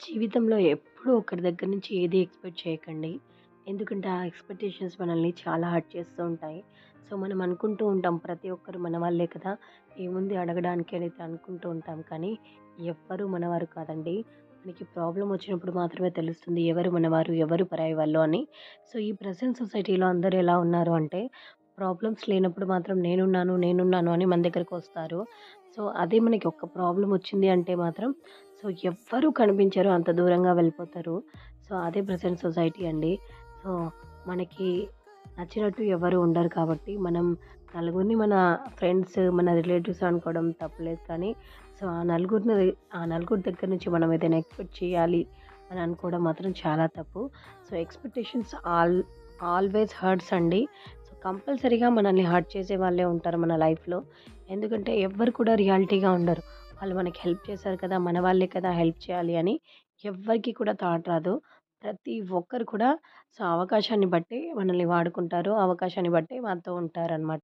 జీవితంలో ఎప్పుడూ ఒకరి దగ్గర నుంచి ఏది ఎక్స్‌పెక్ట్ చేయకండి. ఎందుకంటే ఆ ఎక్స్‌పెక్టేషన్స్ మనల్ని చాలా హర్ట్ చేస్తూ ఉంటాయి. సో, మనం అనుకుంటూ ఉంటాం ప్రతి ఒక్కరు మన వాళ్ళే కదా! ఏముంది అడగడానికి అనేది అనుకుంటూ ఉంటాం. కానీ ఎవ్వరు మనవారు కాదండి. మనకి ప్రాబ్లం వచ్చినప్పుడు మాత్రమే తెలుస్తుంది ఎవరు మనవారు, ఎవరు పరాయి వాళ్ళు అని. సో, ఈ ప్రెజెంట్ సొసైటీలో అందరూ ఎలా ఉన్నారు అంటే ప్రాబ్లమ్స్ లేనప్పుడు మాత్రం నేనున్నాను, నేనున్నాను అని మన దగ్గరకు వస్తారు సో, అదే మనకి ఒక్క ప్రాబ్లం వచ్చింది అంటే మాత్రం సో, ఎవ్వరు కనిపించరు. అంత దూరంగా వెళ్ళిపోతారు. సో, అదే ప్రజెంట్ సొసైటీ అండి. సో, మనకి నచ్చినట్టు ఎవరు ఉండరు కాబట్టి మనం నలుగురిని మన ఫ్రెండ్స్, మన రిలేటివ్స్ అనుకోవడం తప్పులేదు. కానీ సో, ఆ నలుగురిని ఆ నలుగురి దగ్గర నుంచి మనం ఏదైనా ఎక్స్‌పెక్ట్ చేయాలి అని అనుకోవడం మాత్రం చాలా తప్పు. So, expectations all always hurts అండి. కంపల్సరీగా మనల్ని హర్ట్ చేసే వాళ్ళే ఉంటారు మన లైఫ్‌లో. ఎందుకంటే ఎవ్వరు కూడా రియాలిటీగా ఉండరు. వాళ్ళు మనకి హెల్ప్ చేశారు కదా! మన వాళ్ళే కదా! హెల్ప్ చేయాలి అని ఎవ్వరికి కూడా థాట్ రాదు. ప్రతి ఒక్కరు కూడా సో, అవకాశాన్ని బట్టి మనల్ని వాడుకుంటారు. అవకాశాన్ని బట్టి మనతో ఉంటారనమాట.